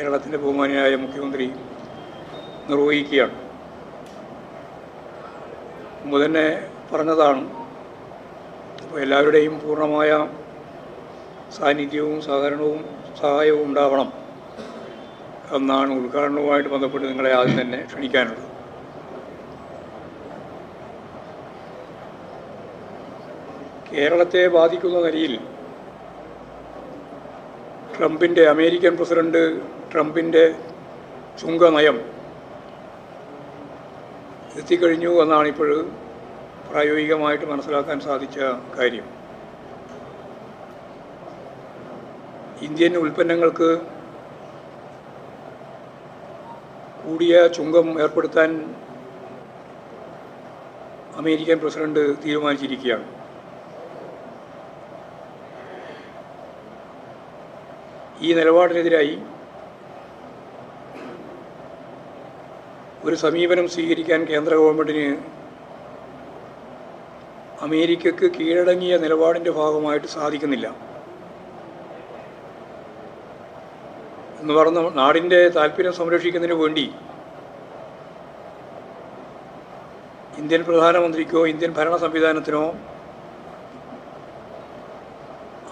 കേരളത്തിന്റെ ബഹുമാനിയായ മുഖ്യമന്ത്രി നിർവഹിക്കുകയാണ്. മുമ്പ് തന്നെ പറഞ്ഞതാണ് അപ്പോൾ എല്ലാവരുടെയും പൂർണമായ സാന്നിധ്യവും സഹകരണവും സഹായവും ഉണ്ടാവണം എന്നാണ് ഉദ്ഘാടനവുമായിട്ട് ബന്ധപ്പെട്ട് നിങ്ങളെ ആദ്യം തന്നെ ക്ഷണിക്കാനുള്ളത്. കേരളത്തെ ബാധിക്കുന്ന നിലയിൽ ട്രംപിന്റെ അമേരിക്കൻ പ്രസിഡന്റ് ട്രംപിന്റെ ചുങ്കനയം എത്തിക്കഴിഞ്ഞു എന്നാണ് ഇപ്പോൾ പ്രായോഗികമായിട്ട് മനസ്സിലാക്കാൻ സാധിച്ച കാര്യം. ഇന്ത്യൻ ഉൽപ്പന്നങ്ങൾക്ക് കൂടിയ ചുങ്കം ഏർപ്പെടുത്താൻ അമേരിക്കൻ പ്രസിഡന്റ് തീരുമാനിച്ചിരിക്കുകയാണ്. ഈ നിലപാടിനെതിരായി ഒരു സമീപനം സ്വീകരിക്കാൻ കേന്ദ്ര ഗവൺമെന്റിന് അമേരിക്കക്ക് കീഴടങ്ങിയ നിലപാടിന്റെ ഭാഗമായിട്ട് സാധിക്കുന്നില്ല. എന്ന് പറഞ്ഞ നാടിന്റെ താല്പര്യം സംരക്ഷിക്കുന്നതിന് വേണ്ടി ഇന്ത്യൻ പ്രധാനമന്ത്രിക്കോ ഇന്ത്യൻ ഭരണ സംവിധാനത്തിനോ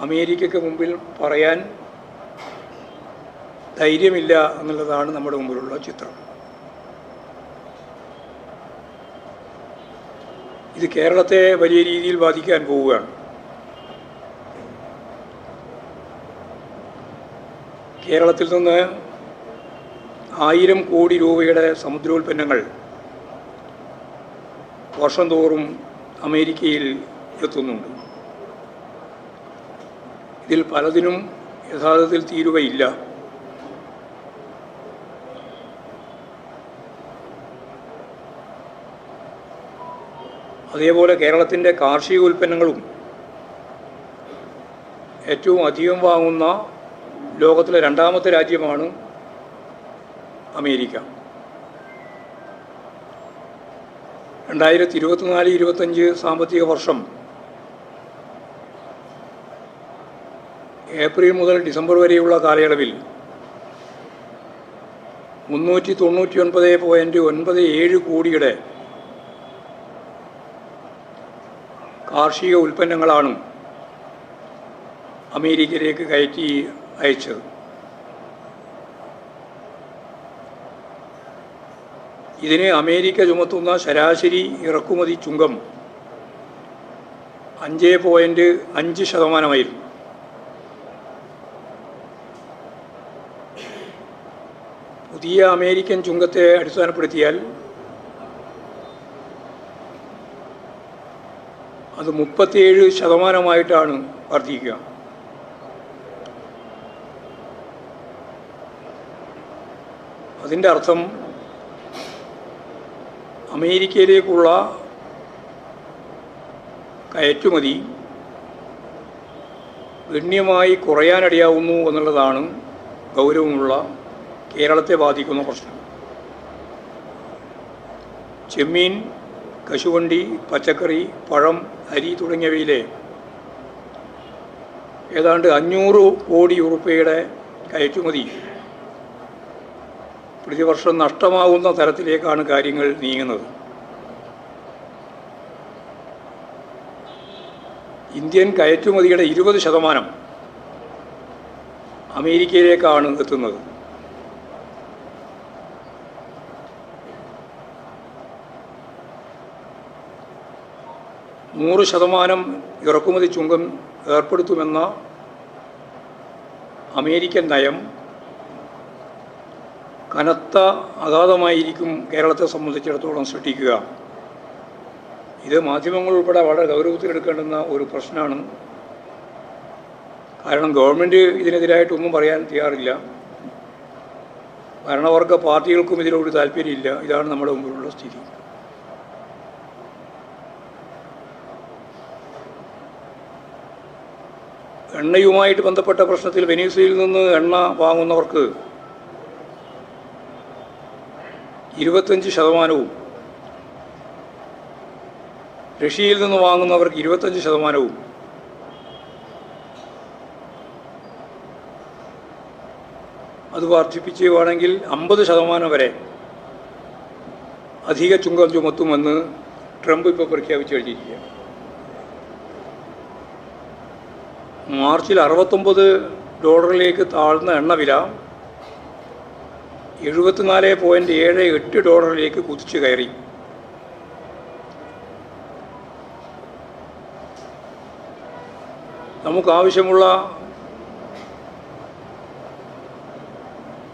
അമേരിക്കയ്ക്ക് മുമ്പിൽ പറയാൻ ധൈര്യമില്ല എന്നുള്ളതാണ് നമ്മുടെ മുമ്പിലുള്ള ചിത്രം. ഇത് കേരളത്തെ വലിയ രീതിയിൽ ബാധിക്കാൻ പോവുകയാണ്. കേരളത്തിൽ നിന്ന് ആയിരം കോടി രൂപയുടെ സമുദ്രോൽപ്പന്നങ്ങൾ വർഷം തോറും അമേരിക്കയിൽ എത്തുന്നുണ്ട്. ഇതിൽ പലതിനും യഥാർത്ഥത്തിൽ തീരുവയില്ല. അതേപോലെ കേരളത്തിന്റെ കാർഷിക ഉൽപ്പന്നങ്ങളും ഏറ്റവും അധികം വാങ്ങുന്ന ലോകത്തിലെ രണ്ടാമത്തെ രാജ്യമാണ് അമേരിക്ക. രണ്ടായിരത്തി ഇരുപത്തിനാല് ഇരുപത്തഞ്ച് സാമ്പത്തിക വർഷം ഏപ്രിൽ മുതൽ ഡിസംബർ വരെയുള്ള കാലയളവിൽ മുന്നൂറ്റി തൊണ്ണൂറ്റി ഒൻപത് പോയിന്റ് ഒൻപത് ഏഴ് കോടിയുടെ കാർഷിക ഉൽപ്പന്നങ്ങളാണ് അമേരിക്കയിലേക്ക് കയറ്റി അയച്ചത്. ഇതിന് അമേരിക്ക ചുമത്തുന്ന ശരാശരി ഇറക്കുമതി ചുങ്കം അഞ്ച് പോയിന്റ് അഞ്ച് ശതമാനമായിരുന്നു. പുതിയ അമേരിക്കൻ ചുങ്കത്തെ അടിസ്ഥാനപ്പെടുത്തിയാൽ അത് മുപ്പത്തിയേഴ് ശതമാനമായിട്ടാണ് വർദ്ധിക്കുക. അതിന്റെ അർത്ഥം അമേരിക്കയിലേക്കുള്ള കയറ്റുമതി ഗണ്യമായി കുറയാനടിയാവുന്നു എന്നുള്ളതാണ് ഗൗരവമുള്ള കേരളത്തെ ബാധിക്കുന്ന പ്രശ്നം. ചെമ്മീൻ കശുവണ്ടി പച്ചക്കറി പഴം അരി തുടങ്ങിയവയിലെ ഏതാണ്ട് അഞ്ഞൂറ് കോടി ഉറുപ്പയുടെ കയറ്റുമതി. പ്രതിവർഷം നഷ്ടമാവുന്ന തരത്തിലേക്കാണ് കാര്യങ്ങൾ നീങ്ങുന്നത്. ഇന്ത്യൻ കയറ്റുമതിയുടെ ഇരുപത് ശതമാനം അമേരിക്കയിലേക്കാണ് എത്തുന്നത്. നൂറ് ശതമാനം ഇറക്കുമതി ചുങ്കം ഏർപ്പെടുത്തുമെന്ന അമേരിക്കൻ നയം കനത്ത അഗാധമായിരിക്കും കേരളത്തെ സംബന്ധിച്ചിടത്തോളം സൃഷ്ടിക്കുക. ഇത് മാധ്യമങ്ങൾ ഉൾപ്പെടെ വളരെ ഗൗരവത്തിലെടുക്കേണ്ടുന്ന ഒരു പ്രശ്നമാണ്. കാരണം ഗവൺമെന്റ് ഇതിനെതിരായിട്ടൊന്നും പറയാൻ തയ്യാറില്ല. ഭരണവർഗ പാർട്ടികൾക്കും ഇതിലൊരു താല്പര്യമില്ല. ഇതാണ് നമ്മുടെ മുമ്പിലുള്ള സ്ഥിതി. എണ്ണയുമായിട്ട് ബന്ധപ്പെട്ട പ്രശ്നത്തിൽ വെനീസയിൽ നിന്ന് എണ്ണ വാങ്ങുന്നവർക്ക് ഇരുപത്തഞ്ച് ശതമാനവും റഷ്യയിൽ നിന്ന് വാങ്ങുന്നവർക്ക് ഇരുപത്തഞ്ച് ശതമാനവും അത് വർദ്ധിപ്പിക്കുകയാണെങ്കിൽ അമ്പത് ശതമാനം വരെ അധിക ചുങ്കം ചുമത്തുമെന്ന് ട്രംപ് ഇപ്പോൾ പ്രഖ്യാപിച്ചു കഴിഞ്ഞിരിക്കുകയാണ്. മാർച്ചിൽ അറുപത്തൊമ്പത് ഡോളറിലേക്ക് താഴ്ന്ന എണ്ണവില എഴുപത്തിനാല് പോയിന്റ് ഏഴ് എട്ട് ഡോളറിലേക്ക് കുതിച്ചു കയറി. നമുക്കാവശ്യമുള്ള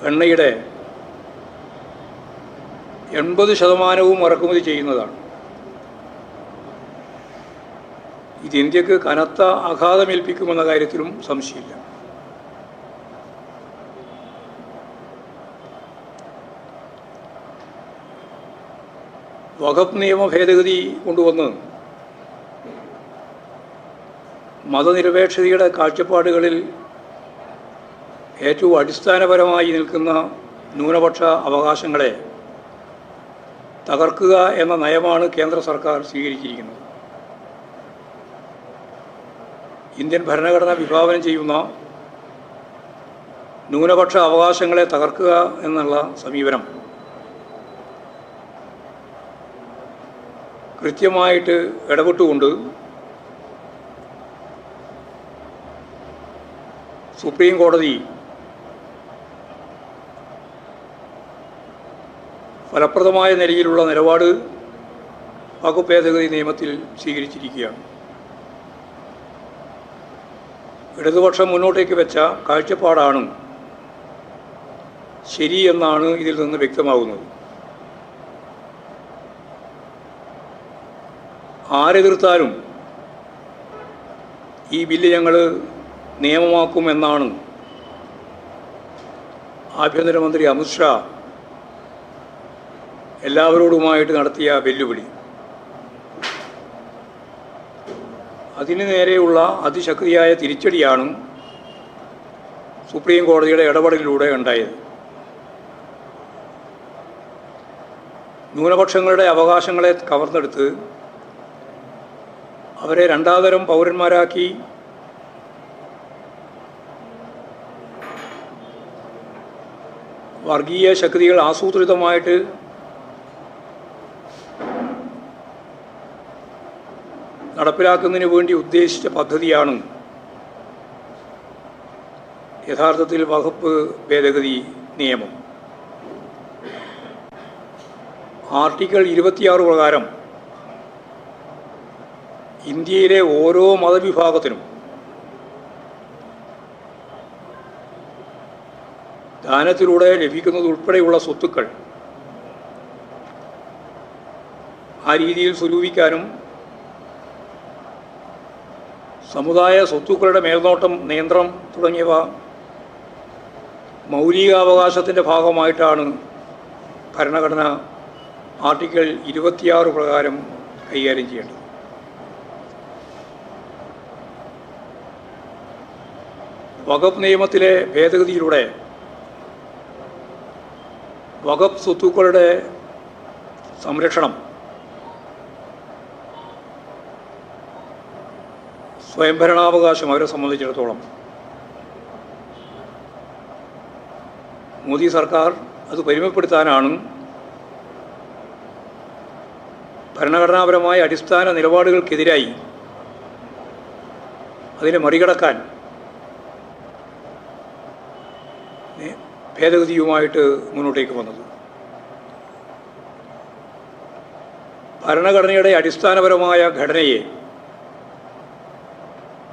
എണ്ണയുടെ എൺപത് ശതമാനവും ഇറക്കുമതി ചെയ്യുന്നതാണ്. ഇത് ഇന്ത്യയ്ക്ക് കനത്ത ആഘാതമേൽപ്പിക്കുമെന്ന കാര്യത്തിലും സംശയമില്ല. വഖഫ് നിയമ ഭേദഗതി കൊണ്ടുവന്ന് മതനിരപേക്ഷതയുടെ കാഴ്ചപ്പാടുകളിൽ ഏറ്റവും അടിസ്ഥാനപരമായി നിൽക്കുന്ന ന്യൂനപക്ഷ അവകാശങ്ങളെ തകർക്കുക എന്ന നയമാണ് കേന്ദ്ര സർക്കാർ സ്വീകരിച്ചിരിക്കുന്നത്. ഇന്ത്യൻ ഭരണഘടന വിഭാവനം ചെയ്യുന്ന ന്യൂനപക്ഷ അവകാശങ്ങളെ തകർക്കുക എന്നുള്ള സമീപനം. കൃത്യമായിട്ട് ഇടപെട്ടുകൊണ്ട് സുപ്രീം കോടതി ഫലപ്രദമായ നിലയിലുള്ള നിലപാട് വകുപ്പ് ഭേദഗതി നിയമത്തിൽ സ്വീകരിച്ചിരിക്കുകയാണ്. ഇടതുപക്ഷം മുന്നോട്ടേക്ക് വെച്ച കാഴ്ചപ്പാടാണ് ശരി എന്നാണ് ഇതിൽ നിന്ന് വ്യക്തമാകുന്നത്. ആരെതിർത്താലും ഈ ബില്ല് ഞങ്ങൾ നിയമമാക്കുമെന്നാണ് ആഭ്യന്തരമന്ത്രി അമിത്ഷാ എല്ലാവരോടുമായിട്ട് നടത്തിയ വെല്ലുവിളി. അതിന് നേരെയുള്ള അതിശക്തിയായ തിരിച്ചടിയാണ് സുപ്രീം കോടതിയുടെ ഇടപെടലിലൂടെ ഉണ്ടായത്. ന്യൂനപക്ഷങ്ങളുടെ അവകാശങ്ങളെ കവർന്നെടുത്ത് അവരെ രണ്ടാതരം പൗരന്മാരാക്കി വർഗീയ ശക്തികൾ ആസൂത്രിതമായിട്ട് നടപ്പിലാക്കുന്നതിന് വേണ്ടി ഉദ്ദേശിച്ച പദ്ധതിയാണ് യഥാർത്ഥത്തിൽ വകുപ്പ് ഭേദഗതി നിയമം. ആർട്ടിക്കിൾ ഇരുപത്തിയാറ് പ്രകാരം ഇന്ത്യയിലെ ഓരോ മതവിഭാഗത്തിനും ദാനത്തിലൂടെ ലഭിക്കുന്നതുൾപ്പെടെയുള്ള സ്വത്തുക്കൾ ആ രീതിയിൽ സ്വരൂപിക്കാനും സമുദായ സ്വത്തുക്കളുടെ മേൽനോട്ടം നിയന്ത്രണം തുടങ്ങിയവ മൗലികാവകാശത്തിന്റെ ഭാഗമായിട്ടാണ് ഭരണഘടന ആർട്ടിക്കിൾ ഇരുപത്തിയാറ് പ്രകാരം കൈകാര്യം ചെയ്യേണ്ടത്. വഖഫ് നിയമത്തിലെ ഭേദഗതിയിലൂടെ വഖഫ് സ്വത്തുക്കളുടെ സംരക്ഷണം സ്വയംഭരണാവകാശം അവരെ സംബന്ധിച്ചിടത്തോളം. മോദി സർക്കാർ അത് പരിമപ്പെടുത്താനാണ് ഭരണഘടനാപരമായ അടിസ്ഥാന നിലപാടുകൾക്കെതിരായി അതിനെ മറികടക്കാൻ ഭേദഗതിയുമായിട്ട് മുന്നോട്ടേക്ക് വന്നത്. ഭരണഘടനയുടെ അടിസ്ഥാനപരമായ ഘടനയെ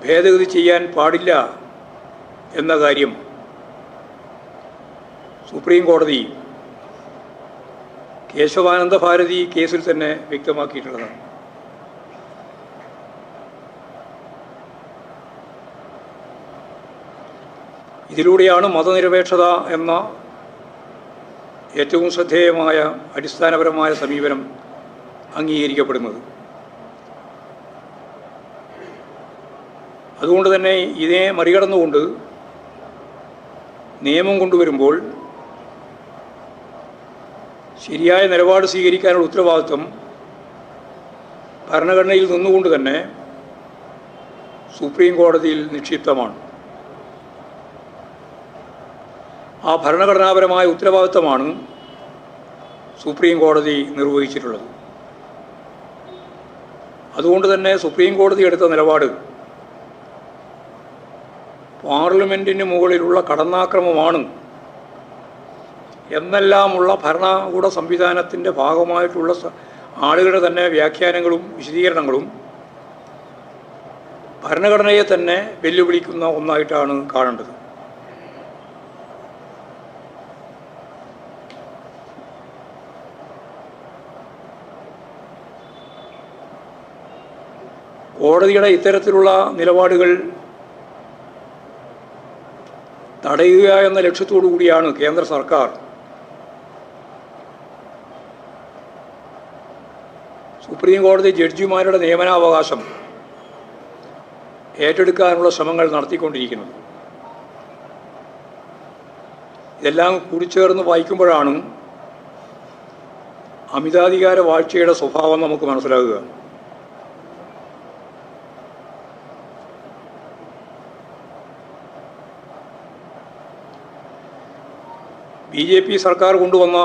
ഭേദഗതി ചെയ്യാൻ പാടില്ല എന്ന കാര്യം സുപ്രീം കോടതി കേശവാനന്ദ ഭാരതി കേസിൽ തന്നെ വ്യക്തമാക്കിയിട്ടുള്ളതാണ്. ഇതിലൂടെയാണ് മതനിരപേക്ഷത എന്ന ഏറ്റവും ശ്രദ്ധേയമായ അടിസ്ഥാനപരമായ സമീപനം അംഗീകരിക്കപ്പെടുന്നത്. അതുകൊണ്ട് തന്നെ ഇതിനെ മറികടന്നുകൊണ്ട് നിയമം കൊണ്ടുവരുമ്പോൾ ശരിയായ നിലപാട് സ്വീകരിക്കാനുള്ള ഉത്തരവാദിത്വം ഭരണഘടനയിൽ നിന്നുകൊണ്ട് തന്നെ സുപ്രീം കോടതിയിൽ നിക്ഷിപ്തമാണ്. ആ ഭരണഘടനാപരമായ ഉത്തരവാദിത്തമാണ് സുപ്രീം കോടതി നിർവഹിച്ചിട്ടുള്ളത്. അതുകൊണ്ട് തന്നെ സുപ്രീം കോടതി എടുത്ത നിലപാട് പാർലമെന്റിന് മുകളിലുള്ള കടന്നാക്രമമാണ് എന്നെല്ലാമുള്ള ഭരണകൂട സംവിധാനത്തിന്റെ ഭാഗമായിട്ടുള്ള ആളുകളുടെ തന്നെ വ്യാഖ്യാനങ്ങളും വിശദീകരണങ്ങളും ഭരണഘടനയെ തന്നെ വെല്ലുവിളിക്കുന്ന ഒന്നായിട്ടാണ് കാണേണ്ടത്. കോടതിയുടെ ഇത്തരത്തിലുള്ള നിലപാടുകൾ തടയുക എന്ന ലക്ഷ്യത്തോടു കൂടിയാണ് കേന്ദ്ര സർക്കാർ സുപ്രീം കോടതി ജഡ്ജിമാരുടെ നിയമനാവകാശം ഏറ്റെടുക്കാനുള്ള ശ്രമങ്ങൾ നടത്തിക്കൊണ്ടിരിക്കുന്നത്. ഇതെല്ലാം കൂടിച്ചേർന്ന് വായിക്കുമ്പോഴാണ് അമിതാധികാര വാഴ്ചയുടെ സ്വഭാവം നമുക്ക് മനസ്സിലാകുക. ജെ പി സർക്കാർ കൊണ്ടുവന്ന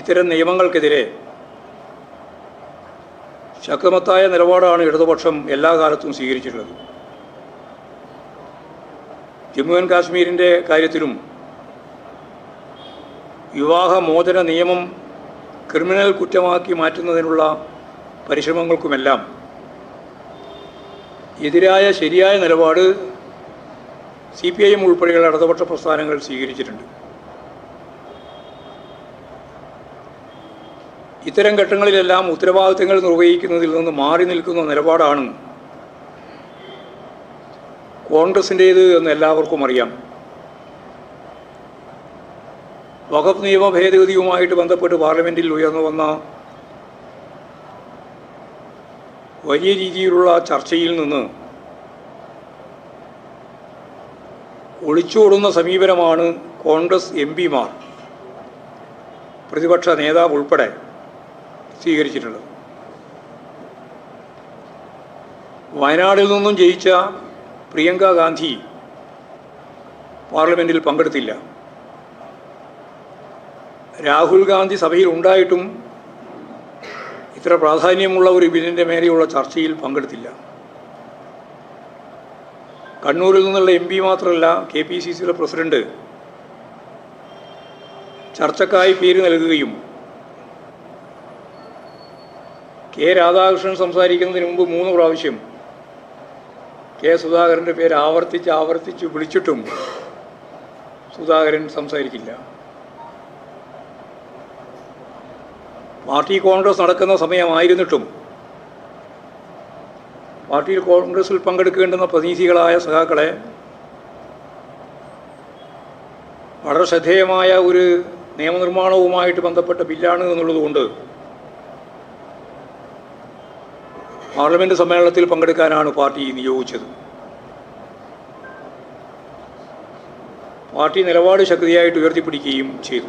ഇത്തരം നിയമങ്ങൾക്കെതിരെ ശക്തമത്തായ നിലപാടാണ് ഇടതുപക്ഷം എല്ലാ കാലത്തും സ്വീകരിച്ചിട്ടുള്ളത്. ജമ്മു ആൻഡ് കാശ്മീരിന്റെ കാര്യത്തിലും വിവാഹമോചന നിയമം ക്രിമിനൽ കുറ്റമാക്കി മാറ്റുന്നതിനുള്ള പരിശ്രമങ്ങൾക്കുമെല്ലാം എതിരായ ശരിയായ നിലപാട് സി പി ഐ എം ഉൾപ്പെടെയുള്ള ഇടതുപക്ഷ പ്രസ്ഥാനങ്ങൾ സ്വീകരിച്ചിട്ടുണ്ട്. ഇത്തരം ഘട്ടങ്ങളിലെല്ലാം ഉത്തരവാദിത്തങ്ങൾ നിർവഹിക്കുന്നതിൽ നിന്ന് മാറി നിൽക്കുന്ന നിലപാടാണ് കോൺഗ്രസിന്റേത് എന്ന് എല്ലാവർക്കും അറിയാം. വഖഫ് നിയമ ഭേദഗതിയുമായിട്ട് ബന്ധപ്പെട്ട് പാർലമെന്റിൽ ഉയർന്നു വന്ന വലിയ രീതിയിലുള്ള ചർച്ചയിൽ നിന്ന് ഒളിച്ചോടുന്ന സമീപനമാണ് കോൺഗ്രസ് എം പിമാർ പ്രതിപക്ഷ നേതാവ് ഉൾപ്പെടെ സ്വീകരിച്ചിട്ടുള്ളത്. വയനാടിൽ നിന്നും ജയിച്ച പ്രിയങ്ക ഗാന്ധി പാർലമെന്റിൽ പങ്കെടുത്തില്ല. രാഹുൽ ഗാന്ധി സഭയിൽ ഉണ്ടായിട്ടും ഇത്ര പ്രാധാന്യമുള്ള ഒരു ബില്ലിന്റെ മേലെയുള്ള ചർച്ചയിൽ പങ്കെടുത്തില്ല. കണ്ണൂരിൽ നിന്നുള്ള എം പി മാത്രമല്ല കെ പി സി സിയുടെ പ്രസിഡന്റ് ചർച്ചക്കായി പേര് നൽകുകയും കെ രാധാകൃഷ്ണൻ സംസാരിക്കുന്നതിന് മുമ്പ് മൂന്ന് പ്രാവശ്യം കെ സുധാകരന്റെ പേര് ആവർത്തിച്ച് ആവർത്തിച്ച് വിളിച്ചിട്ടും സുധാകരൻ സംസാരിക്കില്ല. പാർട്ടി കോൺഗ്രസ് നടക്കുന്ന സമയമായിരുന്നിട്ടും പാർട്ടിയിൽ കോൺഗ്രസിൽ പങ്കെടുക്കേണ്ടുന്ന പ്രതിനിധികളായ സഖാക്കളെ വളരെ ശ്രദ്ധേയമായ ഒരു നിയമനിർമ്മാണവുമായിട്ട് ബന്ധപ്പെട്ട ബില്ലാണ് എന്നുള്ളതുകൊണ്ട് പാർലമെന്റ് സമ്മേളനത്തിൽ പങ്കെടുക്കാനാണ് പാർട്ടി നിയോഗിച്ചത്. പാർട്ടി നിലപാട് ശക്തിയായിട്ട് ഉയർത്തിപ്പിടിക്കുകയും ചെയ്തു.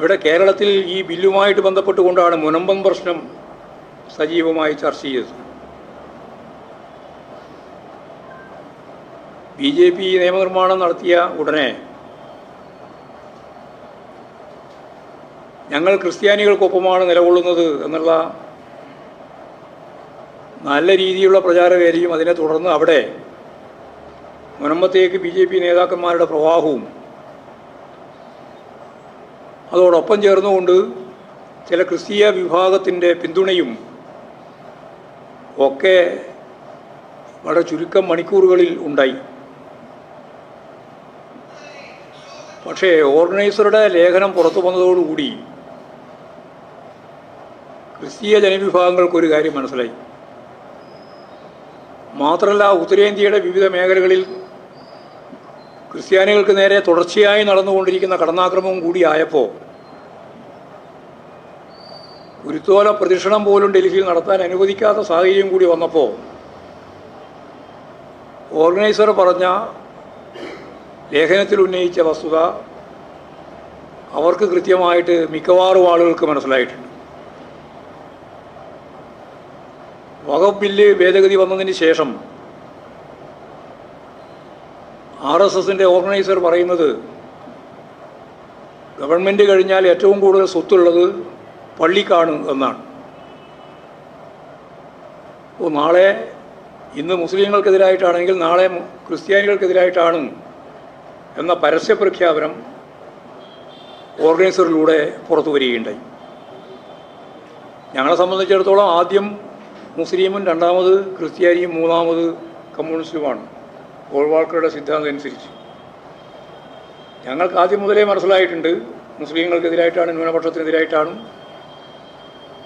ഇവിടെ കേരളത്തിൽ ഈ ബില്ലുമായിട്ട് ബന്ധപ്പെട്ടുകൊണ്ടാണ് മുനമ്പം പ്രശ്നം സജീവമായി ചർച്ച ചെയ്തത്. ബി ജെ പി നിയമനിർമ്മാണം നടത്തിയ ഉടനെ ഞങ്ങൾ ക്രിസ്ത്യാനികൾക്കൊപ്പമാണ് നിലകൊള്ളുന്നത് എന്നുള്ള നല്ല രീതിയിലുള്ള പ്രചാരവേലയും അതിനെ തുടർന്ന് അവിടെ മുനമ്പത്തേക്ക് ബി ജെ പി നേതാക്കന്മാരുടെ പ്രവാഹവും അതോടൊപ്പം ചേർന്നുകൊണ്ട് ചില ക്രിസ്തീയ വിഭാഗത്തിന്റെ പിന്തുണയും ഒക്കെ വളരെ ചുരുക്കം മണിക്കൂറുകളിൽ ഉണ്ടായി. പക്ഷേ ഓർഗനൈസറുടെ ലേഖനം പുറത്തു വന്നതോടുകൂടി ക്രിസ്തീയ ജനവിഭാഗങ്ങൾക്കൊരു കാര്യം മനസ്സിലായി. മാത്രമല്ല ഉത്തരേന്ത്യയുടെ വിവിധ മേഖലകളിൽ ക്രിസ്ത്യാനികൾക്ക് നേരെ തുടർച്ചയായി നടന്നുകൊണ്ടിരിക്കുന്ന കടന്നാക്രമവും കൂടിയായപ്പോൾ ഗുരുത്തോല പ്രദക്ഷിണം പോലും ഡൽഹിയിൽ നടത്താൻ അനുവദിക്കാത്ത സാഹചര്യം കൂടി വന്നപ്പോൾ ഓർഗനൈസർ പറഞ്ഞ ലേഖനത്തിൽ ഉന്നയിച്ച വസ്തുത അവർക്ക് കൃത്യമായിട്ട് മിക്കവാറും ആളുകൾക്ക് മനസ്സിലായിട്ടുണ്ട്. വകുപ്പ് ബില്ല് ഭേദഗതി വന്നതിന് ശേഷം ആർ എസ് എസിന്റെ ഓർഗനൈസർ പറയുന്നത് ഗവൺമെന്റ് കഴിഞ്ഞാൽ ഏറ്റവും കൂടുതൽ സ്വത്തുള്ളത് പള്ളിക്കാണ് എന്നാണ്. അപ്പോൾ നാളെ ഇന്ന് മുസ്ലിങ്ങൾക്കെതിരായിട്ടാണെങ്കിൽ നാളെ ക്രിസ്ത്യാനികൾക്കെതിരായിട്ടാണ് എന്ന പരസ്യ പ്രഖ്യാപനം ഓർഗനൈസറിലൂടെ പുറത്തു വരികയുണ്ടായി. ഞങ്ങളെ സംബന്ധിച്ചിടത്തോളം ആദ്യം മുസ്ലിമും രണ്ടാമത് ക്രിസ്ത്യാനിയും മൂന്നാമത് കമ്മ്യൂണിസ്റ്റുമാണ്. ഗോൾവാൾക്കറുടെ സിദ്ധാന്തം അനുസരിച്ച്. ഞങ്ങൾക്ക് ആദ്യം മുതലേ മനസ്സിലായിട്ടുണ്ട് മുസ്ലിങ്ങൾക്കെതിരായിട്ടാണ് ന്യൂനപക്ഷത്തിനെതിരായിട്ടാണ്.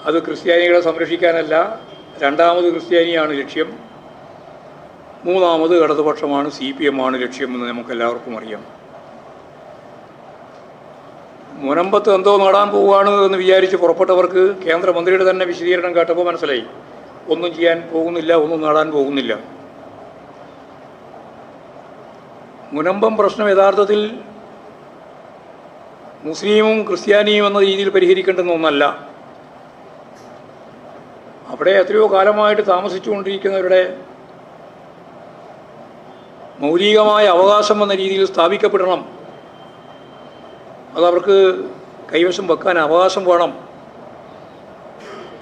അത് ക്രിസ്ത്യാനികളെ സംരക്ഷിക്കാനല്ല രണ്ടാമത് ക്രിസ്ത്യാനിയാണ് ലക്ഷ്യം. മൂന്നാമത് ഇടതുപക്ഷമാണ് സി പി എം ആണ് ലക്ഷ്യമെന്ന് നമുക്കെല്ലാവർക്കും അറിയാം. മുനമ്പത്ത് എന്തോ നേടാൻ പോവുകയാണ് എന്ന് വിചാരിച്ച് പുറപ്പെട്ടവർക്ക് കേന്ദ്രമന്ത്രിയുടെ തന്നെ വിശദീകരണം കേട്ടപ്പോൾ മനസ്സിലായി. ഒന്നും ചെയ്യാൻ പോകുന്നില്ല ഒന്നും നേടാൻ പോകുന്നില്ല. മുനമ്പം പ്രശ്നം യഥാർത്ഥത്തിൽ മുസ്ലിമും ക്രിസ്ത്യാനിയും എന്ന രീതിയിൽ പരിഹരിക്കേണ്ടുന്ന ഒന്നല്ല. അവിടെ എത്രയോ കാലമായിട്ട് താമസിച്ചുകൊണ്ടിരിക്കുന്നവരുടെ മൗലികമായ അവകാശം എന്ന രീതിയിൽ സ്ഥാപിക്കപ്പെടണം. അതവർക്ക് കൈവശം വെക്കാൻ അവകാശം വേണം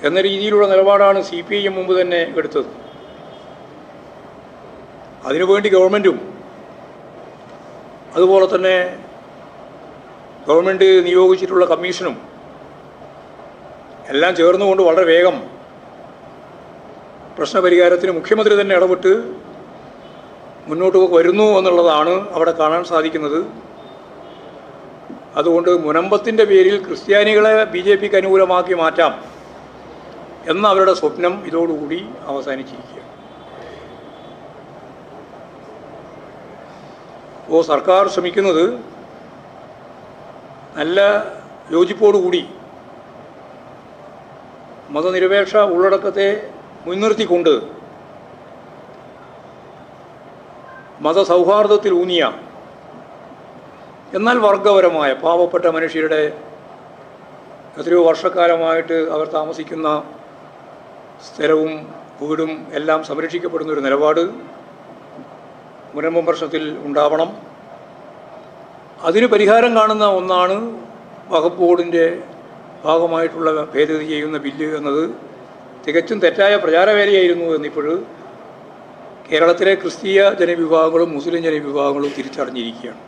എന്ന രീതിയിലുള്ള നിലപാടാണ് സി പി ഐ എം മുമ്പ് തന്നെ എടുത്തത്. അതിനുവേണ്ടി ഗവൺമെന്റും അതുപോലെ തന്നെ ഗവൺമെന്റ് നിയോഗിച്ചിട്ടുള്ള കമ്മീഷനും എല്ലാം ചേർന്നുകൊണ്ട് വളരെ വേഗം പ്രശ്നപരിഹാരത്തിന് മുഖ്യമന്ത്രി തന്നെ ഇടപെട്ട് മുന്നോട്ട് വരുന്നു എന്നുള്ളതാണ് അവിടെ കാണാൻ സാധിക്കുന്നത്. അതുകൊണ്ട് മുനമ്പത്തിന്റെ പേരിൽ ക്രിസ്ത്യാനികളെ ബി ജെ പിക്ക് അനുകൂലമാക്കി മാറ്റാം എന്ന അവരുടെ സ്വപ്നം ഇതോടുകൂടി അവസാനിച്ചിരിക്കുക അപ്പോൾ സർക്കാർ ശ്രമിക്കുന്നത് നല്ല യോജിപ്പോടുകൂടി മതനിരപേക്ഷ ഉള്ളടക്കത്തെ മുൻനിർത്തിക്കൊണ്ട് മതസൗഹാർദ്ദത്തിൽ ഊന്നിയ എന്നാൽ വർഗപരമായ പാവപ്പെട്ട മനുഷ്യരുടെ എത്രയോ വർഷക്കാലമായിട്ട് അവർ താമസിക്കുന്ന സ്ഥലവും വീടും എല്ലാം സംരക്ഷിക്കപ്പെടുന്ന ഒരു നിലപാട് മുനമ്പം പ്രശ്നത്തിൽ ഉണ്ടാവണം. അതിന് പരിഹാരം കാണുന്ന ഒന്നാണ് വകുപ്പ് ബോർഡിന്റെ ഭാഗമായിട്ടുള്ള ഭേദഗതി ചെയ്യുന്ന ബില്ല് എന്നത് തികച്ചും തെറ്റായ പ്രചാരവേലയായിരുന്നു എന്നിപ്പോൾ കേരളത്തിലെ ക്രിസ്തീയ ജനവിഭാഗങ്ങളും മുസ്ലിം ജനവിഭാഗങ്ങളും തിരിച്ചറിഞ്ഞിരിക്കുകയാണ്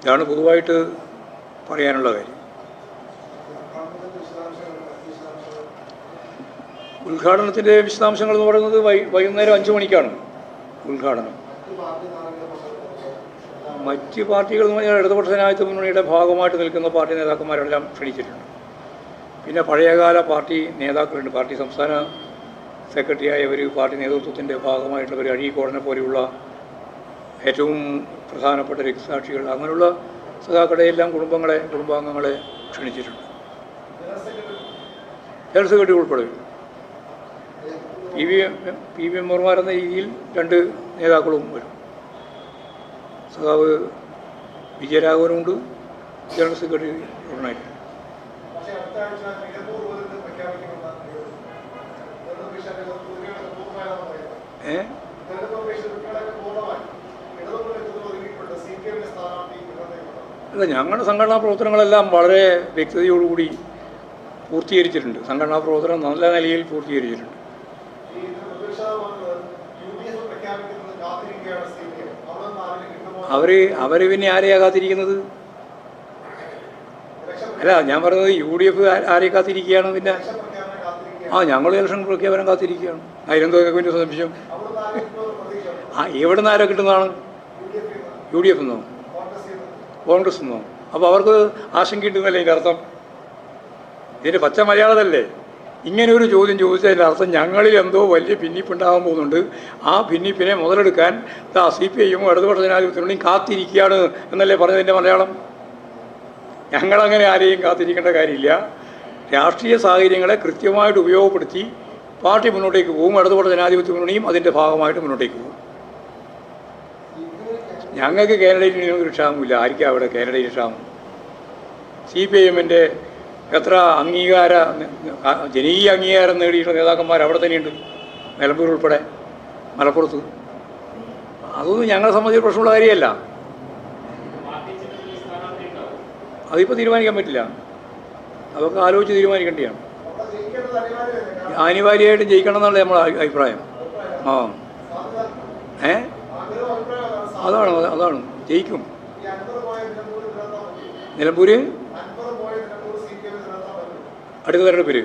ഇതാണ് പൊതുവായിട്ട് പറയാനുള്ള കാര്യം. ഉദ്ഘാടനത്തിന്റെ വിശദാംശങ്ങൾ എന്ന് പറയുന്നത് വൈകുന്നേരം അഞ്ച് മണിക്കാണ് ഉദ്ഘാടനം. മറ്റ് പാർട്ടികൾ എന്ന് പറഞ്ഞാൽ ഇടതുപക്ഷ ജനാധിപത്യ മുന്നണിയുടെ ഭാഗമായിട്ട് നിൽക്കുന്ന പാർട്ടി നേതാക്കന്മാരെല്ലാം ക്ഷണിച്ചിട്ടുണ്ട്. പിന്നെ പഴയകാല പാർട്ടി നേതാക്കളുണ്ട്. പാർട്ടി സംസ്ഥാന സെക്രട്ടറിയായ ഒരു പാർട്ടി നേതൃത്വത്തിന്റെ ഭാഗമായിട്ടുള്ളവർ അഴീക്കോടനെ പോലെയുള്ള ഏറ്റവും പ്രധാനപ്പെട്ട രക്തസാക്ഷികൾ. അങ്ങനെയുള്ള സഖാക്കളെയെല്ലാം കുടുംബങ്ങളെ കുടുംബാംഗങ്ങളെ ക്ഷണിച്ചിട്ടുണ്ട്. ജനറൽ സെക്രട്ടറി ഉൾപ്പെടെ. പി വി പി വി എമ്മർമാർ എന്ന രീതിയിൽ രണ്ട് നേതാക്കളും വരും. സഖാവ് വിജയരാഘവനുണ്ട് ജനറൽ സെക്രട്ടറി ഉടനായിട്ട് ഏ? അല്ല ഞങ്ങളുടെ സംഘടനാ പ്രവർത്തനങ്ങളെല്ലാം വളരെ വ്യക്തതയോടുകൂടി പൂർത്തീകരിച്ചിട്ടുണ്ട്. സംഘടനാ പ്രവർത്തനം നല്ല നിലയിൽ പൂർത്തീകരിച്ചിട്ടുണ്ട്. അവർ അവർ പിന്നെ ആരെയാ കാത്തിരിക്കുന്നത്? അല്ല ഞാൻ പറഞ്ഞത് യു ഡി എഫ് ആരെ കാത്തിരിക്കുകയാണ് പിന്നെ? ആ ഞങ്ങൾ ഇലക്ഷൻ പ്രഖ്യാപനം കാത്തിരിക്കുകയാണ്. അതിലെന്തോ വേണ്ടി സംശയം. ആ എവിടെ നിന്ന് ആരോ കിട്ടുന്നതാണ്? യു ഡി എഫ് എന്നോ കോൺഗ്രസ് എന്നോ അപ്പോൾ അവർക്ക് ആശങ്കയുണ്ടെന്നല്ലേ ഇതിന്റെ അർത്ഥം? ഇതിന്റെ പച്ച മലയാളമല്ലേ ഇങ്ങനെ ഒരു ചോദ്യം ചോദിച്ചതിന്റെ അർത്ഥം ഞങ്ങളിൽ എന്തോ വലിയ ഭിന്നിപ്പുണ്ടാകാൻ പോകുന്നുണ്ട്. ആ ഭിന്നിപ്പിനെ മുതലെടുക്കാൻ ആ സി പി ഐയും ഇടതുപക്ഷ ജനാധിപത്യത്തിനുള്ളിൽ കാത്തിരിക്കുകയാണ് എന്നല്ലേ പറഞ്ഞതിന്റെ മലയാളം? ഞങ്ങളങ്ങനെ ആരെയും കാത്തിരിക്കേണ്ട കാര്യമില്ല. രാഷ്ട്രീയ സാഹചര്യങ്ങളെ കൃത്യമായിട്ട് ഉപയോഗപ്പെടുത്തി പാർട്ടി മുന്നോട്ടേക്ക് പോകും ഇടതുപക്ഷ ജനാധിപത്യ മുന്നണിയും അതിന്റെ ഭാഗമായിട്ട് മുന്നോട്ടേക്ക് പോകും. ഞങ്ങൾക്ക് കാനഡയിൽ ഒരു ക്ഷാമമില്ല. ആർക്കും അവിടെ കാനഡയിൽ ക്ഷാമം? സി പി ഐ എമ്മിന്റെ എത്ര അംഗീകാര ജനീയ അംഗീകാരം നേടിയിട്ടുള്ള നേതാക്കന്മാർ അവിടെ തന്നെയുണ്ട്. നിലമ്പൂർ ഉൾപ്പെടെ മലപ്പുറത്ത്. അതൊന്നും ഞങ്ങളെ സംബന്ധിച്ച് പ്രശ്നമുള്ള കാര്യമല്ല. അതിപ്പോൾ തീരുമാനിക്കാൻ പറ്റില്ല. അതൊക്കെ ആലോചിച്ച് കാരണം അനിവാര്യമായിട്ടും ജയിക്കണം എന്നുള്ള നമ്മുടെ അഭിപ്രായം. ആ. ഏ? അതാണ് അതാണ്. ജയിക്കും. നിലമ്പൂര്? അടുത്ത തെരഞ്ഞെടുപ്പിൽ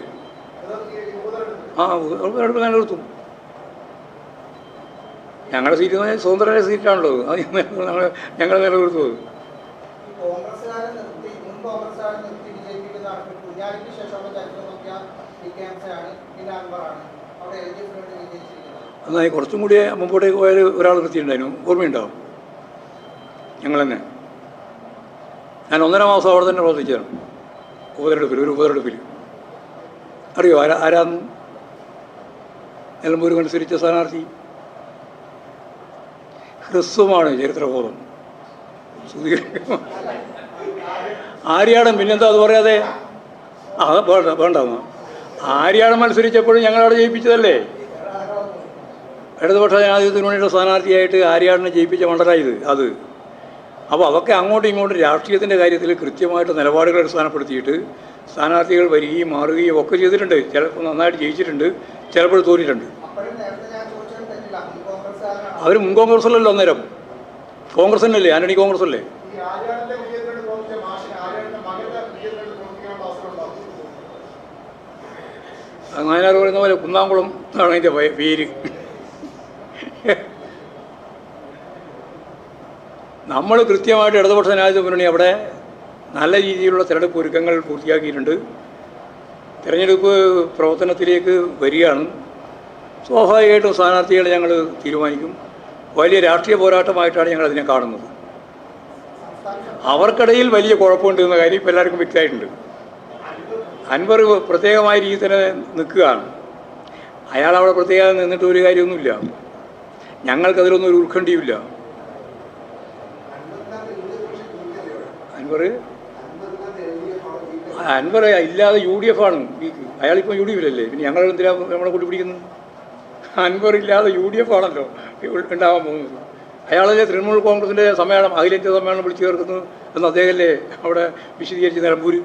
ആ തെരഞ്ഞെടുപ്പ് നിലനിർത്തും ഞങ്ങളുടെ സീറ്റ് എന്ന് പറഞ്ഞാൽ സ്വതന്ത്രമായ സീറ്റാണല്ലോ. അത് ഞങ്ങൾ ഞങ്ങൾ നിലനിർത്തുന്നത് നിർത്തി നിർത്തി വേണ്ടി കുറച്ചും കൂടി മുമ്പോട്ടേക്ക് പോയാൽ ഒരാൾ നിർത്തിയിട്ടുണ്ടായിരുന്നു. ഓർമ്മയുണ്ടാവും ഞങ്ങൾ തന്നെ. ഞാൻ ഒന്നര മാസം അവിടെ തന്നെ പ്രവർത്തിച്ചതാണ്. ഉപതെരഞ്ഞെടുപ്പിൽ ഒരു ഉപതെരഞ്ഞെടുപ്പിൽ. അറിയോ? ആരാ ആരാന്ന് നിലമ്പൂർ മത്സരിച്ച സ്ഥാനാർത്ഥി. ഹ്രസ്വമാണ് ചരിത്രബോധം. ആര്യാടൻ പിന്നെന്താ അത് പറയാതെ? ആ വേണ്ട വേണ്ട. ആര്യാടൻ മത്സരിച്ചപ്പോഴും ഞങ്ങളവിടെ ജയിപ്പിച്ചതല്ലേ? ഇടതുപക്ഷ ജനാധിപത്യത്തിന് മുന്നണിയുടെ സ്ഥാനാർത്ഥിയായിട്ട് ആര്യാടനെ ജയിപ്പിച്ച മണ്ഡലം ഇത് അത്. അപ്പോൾ അതൊക്കെ അങ്ങോട്ടും ഇങ്ങോട്ടും രാഷ്ട്രീയത്തിന്റെ കാര്യത്തിൽ കൃത്യമായിട്ട് നിലപാടുകൾ അടിസ്ഥാനപ്പെടുത്തിയിട്ട് സ്ഥാനാർത്ഥികൾ വരികയും മാറുകയും ഒക്കെ ചെയ്തിട്ടുണ്ട്. ചിലപ്പോൾ നന്നായിട്ട് ജയിച്ചിട്ടുണ്ട് ചിലപ്പോൾ തോന്നിയിട്ടുണ്ട് അവർ മുൻ കോൺഗ്രസ്സിലല്ലോ അന്നേരം? കോൺഗ്രസ് തന്നെയല്ലേ ആന്റണി കോൺഗ്രസ് അല്ലേ നായനാർ പറയുന്ന പോലെ കുന്നാംകുളം എന്നാണ് അതിന്റെ പേര്. നമ്മൾ കൃത്യമായിട്ട് ഇടതുപക്ഷ ജനാധിപത്യ മുന്നണി അവിടെ നല്ല രീതിയിലുള്ള തിരഞ്ഞെടുപ്പ് ഒരുക്കങ്ങൾ പൂർത്തിയാക്കിയിട്ടുണ്ട്. തിരഞ്ഞെടുപ്പ് പ്രവർത്തനത്തിലേക്ക് വരികയാണ്. സ്വാഭാവികമായിട്ടും സ്ഥാനാർത്ഥികളെ ഞങ്ങൾ തീരുമാനിക്കും. വലിയ രാഷ്ട്രീയ പോരാട്ടമായിട്ടാണ് ഞങ്ങൾ അതിനെ കാണുന്നത്. അവർക്കിടയിൽ വലിയ കുഴപ്പമുണ്ട് എന്ന കാര്യം ഇപ്പോൾ എല്ലാവർക്കും വ്യക്തമായിട്ടുണ്ട്. അൻവർ പ്രത്യേകമായ രീതിയിൽ തന്നെ നിൽക്കുകയാണ്. അയാൾ അവിടെ പ്രത്യേകം നിന്നിട്ട് ഒരു കാര്യമൊന്നുമില്ല. ഞങ്ങൾക്കതിലൊന്നും ഒരു ഉത്കണ്ഠയുമില്ല. അൻവർ അൻവർ ഇല്ലാതെ യു ഡി എഫ് ആണ്. അയാളിപ്പോൾ യു ഡി എഫിലല്ലേ പിന്നെ ഞങ്ങൾ എന്തിനാ നമ്മളെ കൂട്ടി പിടിക്കുന്നത് അൻവർ ഇല്ലാതെ യു ഡി എഫ് ആണല്ലോ ഉണ്ടാകാൻ പോകുന്നത്. അയാളല്ലേ തൃണമൂൽ കോൺഗ്രസിന്റെ സമ്മേളനം അഖിലേന്ത്യാ സമ്മേളനം വിളിച്ചു ചേർക്കുന്നു എന്ന് അദ്ദേഹമല്ലേ അവിടെ വിശദീകരിച്ച് നിലമ്പൂർ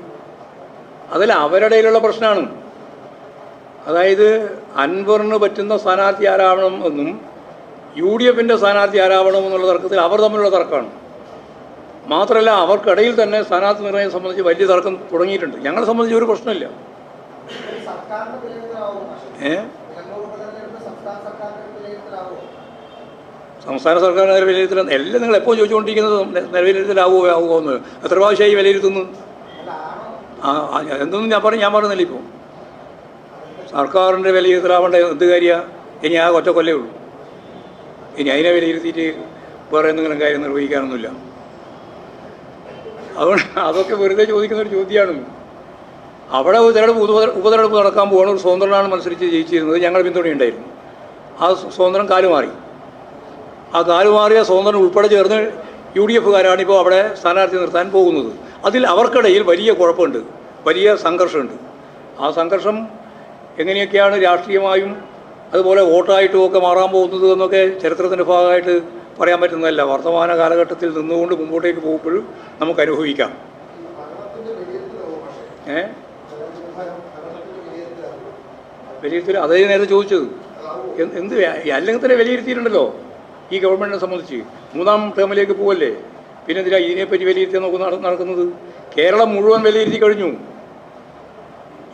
അതല്ല അവരുടെ ഇടയിലുള്ള പ്രശ്നമാണ്. അതായത് അൻവറിന് പറ്റുന്ന സ്ഥാനാർത്ഥി ആരാവണം എന്നും യു ഡി എഫിന്റെ സ്ഥാനാർത്ഥി ആരാവണം എന്നുള്ള തർക്കത്തിൽ അവർ തമ്മിലുള്ള തർക്കമാണ്. മാത്രമല്ല അവർക്കിടയിൽ തന്നെ സ്ഥാനാർത്ഥി നിർണയം സംബന്ധിച്ച് വലിയ തർക്കം തുടങ്ങിയിട്ടുണ്ട്. ഞങ്ങളെ സംബന്ധിച്ച് ഒരു പ്രശ്നമില്ല ഏ? സംസ്ഥാന സർക്കാർ വിലയിരുത്തൽ എല്ലാം നിങ്ങൾ എപ്പോൾ ചോദിച്ചുകൊണ്ടിരിക്കുന്നത് വിലയിരുത്തലാവുമോ ആവുമോ എന്ന്? എത്ര പ്രാവശ്യമായി വിലയിരുത്തുന്നു? ആ, എന്തൊന്നും ഞാൻ പറഞ്ഞു ഞാൻ പറഞ്ഞില്ല ഇപ്പോൾ സർക്കാരിന്റെ വിലയിരുത്തലാവേണ്ട എന്ത് കാര്യമാണ് ഇനി ആ ഒറ്റ കൊല്ലേ ഉള്ളൂ. ഇനി അതിനെ വിലയിരുത്തിയിട്ട് വേറെ എന്തെങ്കിലും കാര്യം നിർവഹിക്കാനൊന്നുമില്ല. അതുകൊണ്ട് അതൊക്കെ വെറുതെ ചോദിക്കുന്ന ഒരു ചോദ്യമാണ്. അവിടെ തെരഞ്ഞെടുപ്പ് ഉപ- ഉപതെരഞ്ഞെടുപ്പ് നടക്കാൻ പോകണ ഒരു സ്വതന്ത്രനാണ് മത്സരിച്ച് ജയിച്ചിരുന്നത് ഞങ്ങൾ പിന്തുണയുണ്ടായിരുന്നു ആ സ്വതന്ത്രം കാലുമാറി ആ കാലുമാറിയ സ്വതന്ത്രൻ ഉൾപ്പെടെ ചേർന്ന് യു ഡി എഫുകാരാണ് ഇപ്പോൾ അവിടെ സ്ഥാനാർത്ഥി നിർത്താൻ പോകുന്നത്. അതിൽ അവർക്കിടയിൽ വലിയ കുഴപ്പമുണ്ട് വലിയ സംഘർഷമുണ്ട്. ആ സംഘർഷം എങ്ങനെയൊക്കെയാണ് രാഷ്ട്രീയമായും അതുപോലെ വോട്ടായിട്ടും ഒക്കെ മാറാൻ പോകുന്നത് എന്നൊക്കെ ചരിത്രത്തിന്റെ ഭാഗമായിട്ട് പറയാൻ പറ്റുന്നതല്ല. വർത്തമാന കാലഘട്ടത്തിൽ നിന്നുകൊണ്ട് മുമ്പോട്ടേക്ക് പോകുമ്പോഴും നമുക്ക് അനുഭവിക്കാം. ഏ? വിലയിരുത്തൽ അതേ നേരത്തെ ചോദിച്ചത്. എന്ത് അല്ലെങ്കിൽ തന്നെ വിലയിരുത്തിയിട്ടുണ്ടല്ലോ. ഈ ഗവൺമെന്റിനെ സംബന്ധിച്ച്. മൂന്നാം ടേമിലേക്ക് പോവല്ലേ? പിന്നെ എന്തിനാ ഇതിനെപ്പറ്റി വിലയിരുത്തിയാൽ നോക്കുന്ന നടക്കുന്നത്? കേരളം മുഴുവൻ വിലയിരുത്തി കഴിഞ്ഞു.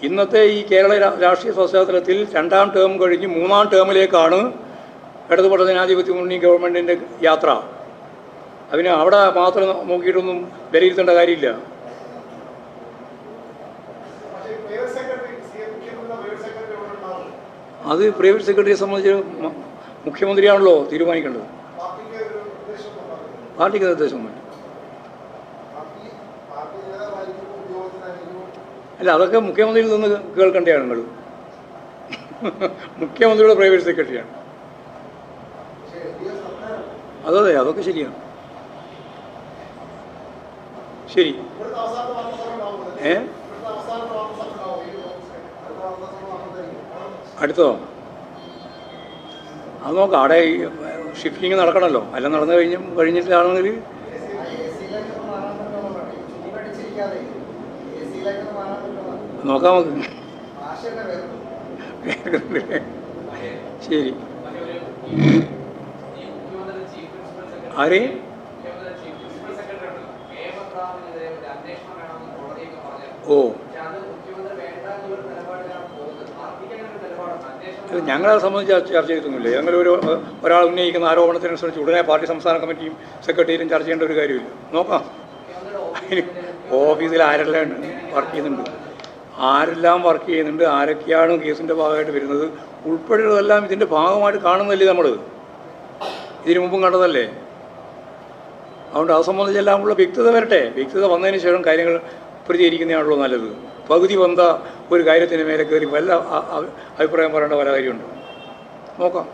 ഇന്നത്തെ ഈ കേരള രാഷ്ട്രീയ പശ്ചാത്തലത്തിൽ രണ്ടാം ടേം കഴിഞ്ഞ് മൂന്നാം ടേമിലേക്കാണ് ഇടതുപക്ഷ ജനാധിപത്യ മുന്നണി ഗവൺമെന്റിന്റെ യാത്ര. അതിന് അവിടെ മാത്രം നോക്കിയിട്ടൊന്നും വിലയിരുത്തേണ്ട കാര്യമില്ല. അത് പ്രൈവറ്റ് സെക്രട്ടറിയെ സംബന്ധിച്ച് മുഖ്യമന്ത്രിയാണല്ലോ തീരുമാനിക്കേണ്ടത്. പാർട്ടിക്ക് ഒരു നിർദ്ദേശം ഉണ്ടാകും പാർട്ടിക്ക് നിർദ്ദേശം വേണ്ട പാർട്ടി പാർട്ടി നേതാവായിരിക്കും ഉദ്യോഗസ്ഥനായിരിക്കും? അല്ല അതൊക്കെ മുഖ്യമന്ത്രിയിൽ നിന്ന് കേൾക്കേണ്ടതാണ് നിങ്ങൾ. മുഖ്യമന്ത്രിയുടെ പ്രൈവറ്റ് സെക്രട്ടറിയാണ് അതെ അതെ അതൊക്കെ ശരിയാണ് ശരി. ഏ? അടുത്തോ അത് നോക്കാം. അവിടെ ഷിഫ്റ്റിങ് നടക്കണമല്ലോ എല്ലാം നടന്നു കഴിഞ്ഞ കഴിഞ്ഞിട്ടാണെങ്കിൽ നോക്കാം നമുക്ക്. സിയിലേക്ക് മാറാൻ പറ്റുമെന്നുള്ളതാണ് ചൂടടിച്ചിരിക്കാതെ എ സിയിലേക്ക് മാറാൻ പറ്റുമെന്നാണ് നോക്കാം നമുക്ക് ഭാഷയുടെ വേറെ ശരി ആരെ? ഓ. ഞങ്ങളെ സംബന്ധിച്ച് ചർച്ച ചെയ്തൊന്നുമില്ല ഞങ്ങൾ ഒരു ഒരാൾ ഉന്നയിക്കുന്ന ആരോപണത്തിനനുസരിച്ച് ഉടനെ പാർട്ടി സംസ്ഥാന കമ്മിറ്റിയും സെക്രട്ടറിയും ചർച്ച ചെയ്യേണ്ട ഒരു കാര്യമില്ല. നോക്കാം. ഓഫീസിൽ ആരെല്ലാം വർക്ക് ചെയ്യുന്നുണ്ട്? ആരെല്ലാം വർക്ക് ചെയ്യുന്നുണ്ട്? ആരൊക്കെയാണ് കേസിന്റെ ഭാഗമായിട്ട് വരുന്നത്? ഉൾപ്പെടെയുള്ളതെല്ലാം ഇതിന്റെ ഭാഗമായിട്ട് കാണുന്നല്ലേ നമ്മൾ ഇതിനു മുമ്പും കണ്ടതല്ലേ? അതുകൊണ്ട് അത് സംബന്ധിച്ചെല്ലാം ഉള്ള വ്യക്തത വരട്ടെ. വ്യക്തത വന്നതിന് ശേഷം കാര്യങ്ങൾ പ്രതികരിക്കുന്നതാണല്ലോ നല്ലത്. പകുതി വന്ന ഒരു കാര്യത്തിന് മേലെ കയറി വല്ല അഭിപ്രായം പറയേണ്ട പല കാര്യമുണ്ട്. നോക്കാം.